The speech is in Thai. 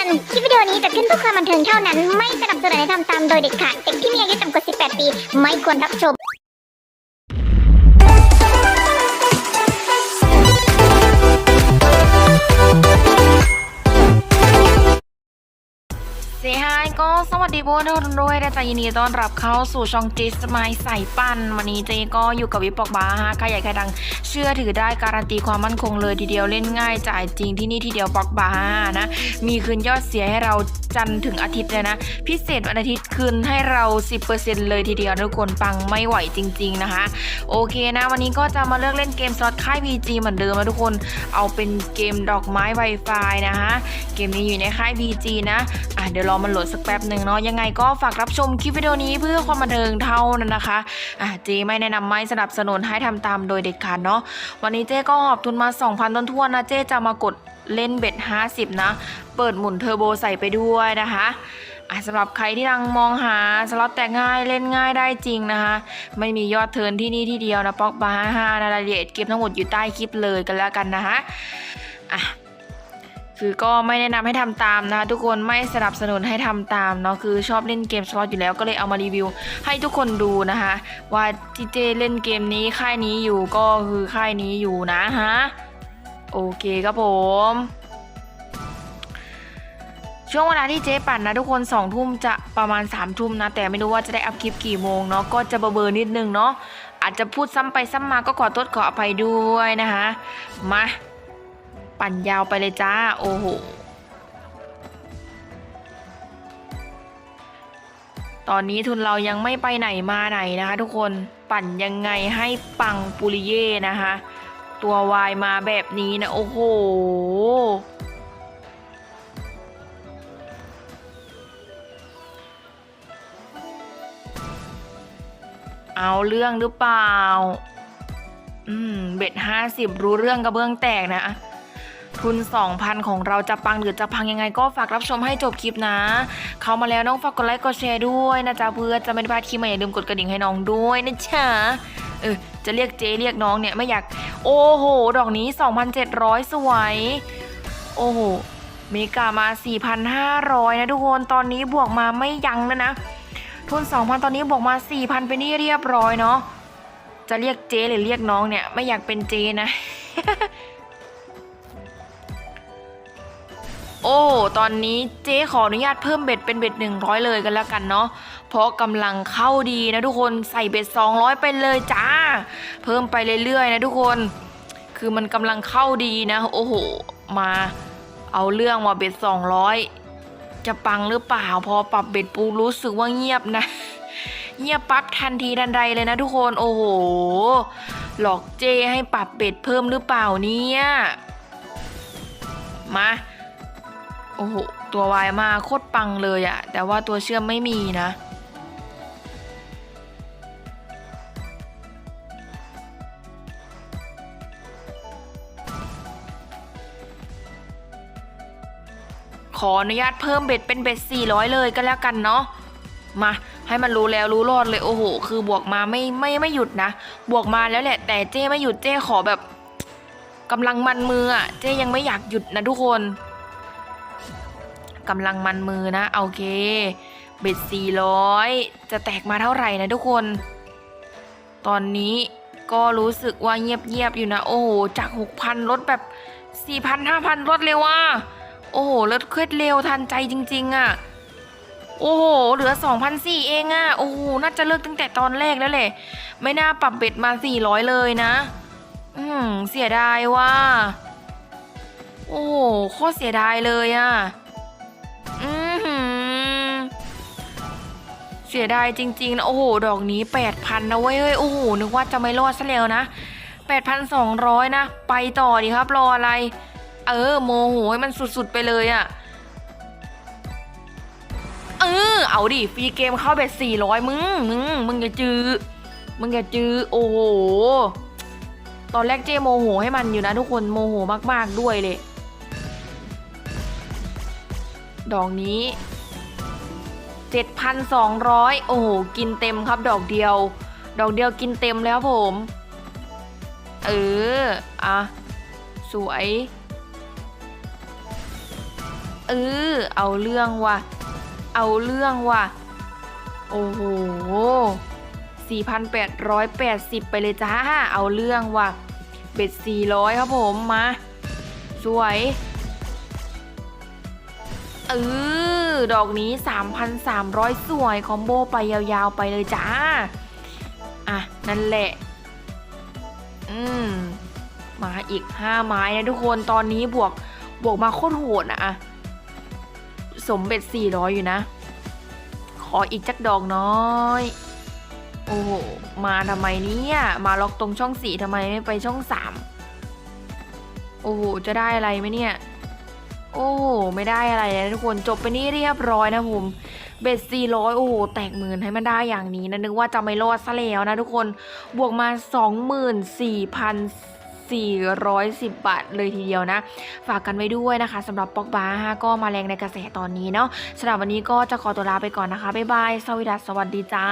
ือนคลิปวิดีโอนี้จะขึ้นเพื่อความบันเทิงเท่านั้น ไม่สนับสนุนให้ทำตามโดยเด็ดขาด เด็กที่มีอายุต่ำกว่า 18 ปี ไม่ควรรับชม ก็สวัสดีพวกทุกคนด้วยนะจ๊ะยินดีต้อนรับเข้าสู่ช่องจิสมายใส่ปั้น วันนี้เจก็อยู่กับวิปปอกบาฮะใครใหญ่ใครดัง เชื่อถือได้การันตีความมั่นคงเลยทีเดียวเล่นง่ายจ่ายจริงที่นี่ทีเดียวปอกบานะ มีคืนยอดเสียให้เราจันถึงอาทิตย์เลยนะ พิเศษวันอาทิตย์คืนให้เรา 10%เลยทีเดียวทุกคนปังไม่ไหวจริง ๆนะคะ โอเคนะ วันนี้ก็จะมาเลือกเล่นเกมสล็อตค่าย PG เหมือนเดิมนะทุกคนเอาเป็นเกมดอกไม้ Wi-Fi นะคะเกมนี้อยู่ในค่าย PG นะอะเดี๋ยวรอมันโหลดสักป๊บหนึ่งเนาะยังไงก็ฝากรับชมคลิปวิดีโอนี้เพื่อความบันเทิงเท่านั้นนะคะอะเจไม่แนะนำไม่สนับสนุนให้ทำตามโดยเด็ดขาดเนาะวันนี้เจก็หอบทุนมา 2,000 ต้นทั่วนนะเจจะมากดเล่นเบ็ด 50 นะ เปิดหมุนเทอร์โบใส่ไปด้วยนะคะสำหรับใครที่กำลังมองหาสล็อตแต่ง่ายเล่นง่ายได้จริงนะคะ ไม่มียอดเทินที่นี่ที่เดียวนะป๊อกบาร์ห้านะรายละเอียดเก็บทั้งหมดอยู่ใต้คลิปเลยกันแล้วกันนะคะอะ คือก็ไม่แนะนำให้ทำตามนะคะทุกคนไม่สนับสนุนให้ทำตามเนาะคือชอบเล่นเกมสล็อตอยู่แล้วก็เลยเอามารีวิว ให้ทุกคนดูนะคะ ว่าที่เจเล่นเกมนี้ค่ายนี้อยู่ก็คือค่ายนี้อยู่นะฮะโอเคครับผมช่วงเวลาที่เจ๊ปั่นนะทุกคน2องทุ่มจะประมาณ3ามทุ่มนะ แต่ไม่รู้ว่าจะได้อัพคลิปกี่โมงเนาะก็จะเบอร์นิดนึงเนาะอาจจะพูดซ้ำไปซ้ำมาก็ขอโทษขออภัยด้วยนะคะมา ปั่นยาวไปเลยจ้า โอ้โห ตอนนี้ทุนเรายังไม่ไปไหนมาไหนนะคะทุกคนปั่นยังไงให้ปังปุริเย่นะคะ ตัววายมาแบบนี้นะ โอ้โหเอาเรื่องหรือเปล่า อืม เบ็ดห้าสิบรู้เรื่องกระเบื้องแตกนะ ทุน 2,000 ของเราจะปังหรือจะพังยังไงก็ฝากรับชมให้จบคลิปนะ เข้ามาแล้วน้องฝากกดไลค์กดแชร์ด้วยนะจ๊ะเพื่อจะไม่ได้พลาดคลิปใหม่อย่าลืมกดกระดิ่งให้น้องด้วยนะจ๊ะเออจะเรียกเจเรียกน้องเนี่ยไม่อยาก โอ้โห ดอกนี้ 2,700 สวย โอ้โหเมกามา 4,500 นะทุกคนตอนนี้บวกมาไม่ยั้งแล้วนะ ทุน 2,000 ตอนนี้บวกมา 4,000เป็นที่เรียบร้อยเนาะจะเรียกเจหรือเรียกน้องเนี่ย ไม่อยากเป็นเจนะ โอ้ ตอนนี้เจ๊ขออนุญาตเพิ่มเบ็ดเป็นเบ็ด 100 เลยกันแล้วกันเนาะ เพราะกำลังเข้าดีนะทุกคนใส่เบ็ด 200 ไปเลยจ้า เพิ่มไปเรื่อยๆนะทุกคน คือมันกำลังเข้าดีนะ โอ้โห มาเอาเรื่องว่าเบ็ด 200 จะปังหรือเปล่า พอปรับเบ็ดปูรู้สึกว่าเงียบนะ เงียบปั๊บทันทีทันใดเลยนะทุกคน โอ้โห หลอกเจให้ปรับเบ็ดเพิ่มหรือเปล่าเนี่ย มา โอ้โห ตัววายมาโคตรปังเลยอะแต่ว่าตัวเชื่อมไม่มีนะ ขออนุญาตเพิ่มเบ็ดเป็นเบ็ด 400 เลยก็แล้วกันเนาะมาให้มันรู้แล้วรู้รอดเลยโอ้โห คือบวกมาไม่ไม่ไม่หยุดนะ บวกมาแล้วแหละ แต่เจ้ไม่หยุดเจ้ขอแบบกำลังมันมืออะเจ้ยังไม่อยากหยุดนะทุกคน กำลังมันมือนะโอเคเบ็ด400 จะแตกมาเท่าไหร่นะทุกคน ตอนนี้ก็รู้สึกว่าเงียบๆอยู่นะ โอ้โห จาก 6,000ลดแบบ 4,000 5,000ลดเลยว่ะโอ้โหลดเคล็ดเร็วทันใจจริง ๆอะโอ้โห เหลือ 2,004เองอะโอ้โห น่าจะเลิกตั้งแต่ตอนแรกแล้วแหละ ไม่น่าปรับเบ็ดมา 400 เลยนะ อืม เสียดายว่า โอ้โห โคตรเสียดายเลยอะอื เสียดายจริงๆนะโอ้โห ดอกนี้8,000นะเว้ยเฮ้ยโอ้โหนึกว่าจะไม่รอดซะแล้วนะ 8,200 นะ ไปต่อดีครับ รออะไร เออ โมโหให้มันสุดๆไปเลยอะเออเอาดิฟรีเกมเข้าแบบสี่ร้อยมึง มึง มึงอย่าจื้อมึงอย่าจื้อโอ้โห ตอนแรกเจโมโหให้มันอยู่นะทุกคนโมโหมากๆด้วยเลย ดอกนี้ 7,200 โอ้โห กินเต็มครับดอกเดียว ดอกเดียวกินเต็มแล้วผม เออ อะ สวย เออ เอาเรื่องว่ะ เอาเรื่องว่ะ โอ้โห 4,880 ไปเลยจ้า เอาเรื่องว่ะ เบ็ด 400 ครับผม มา สวย เออ ดอกนี้ 3,300 สวย คอมโบไปยาวๆไปเลยจ้า อะ นั่นแหละ อืม มาอีก 5 ไม้นะทุกคนตอนนี้บวกบวกมาโคตรโหดนะอะสมเบ็ด 400 อยู่นะ ขออีกจักดอกน้อย โอ้โห มาทำไมเนี่ย มาล็อกตรงช่องสี่ทำไมไม่ไปช่องสามโอ้โห จะได้อะไรไหมเนี่ย โอ้โหไม่ได้อะไรเลยนะทุกคนจบไปนี่เรียบร้อยนะผมเบ็ดสี่ร้อยโอ้โห แตกหมื่นให้มันได้อย่างนี้นะ นึกว่าจะไม่รอดซะแล้วนะทุกคนบวกมา 24,410 บาทเลยทีเดียวนะ ฝากกันไว้ด้วยนะคะสำหรับปอกบาฮะก็มาแรงในกระแสตอนนี้เนาะสำหรับวันนี้ก็จะขอตัวลาไปก่อนนะคะ บ๊ายบาย สวัสดีจ้า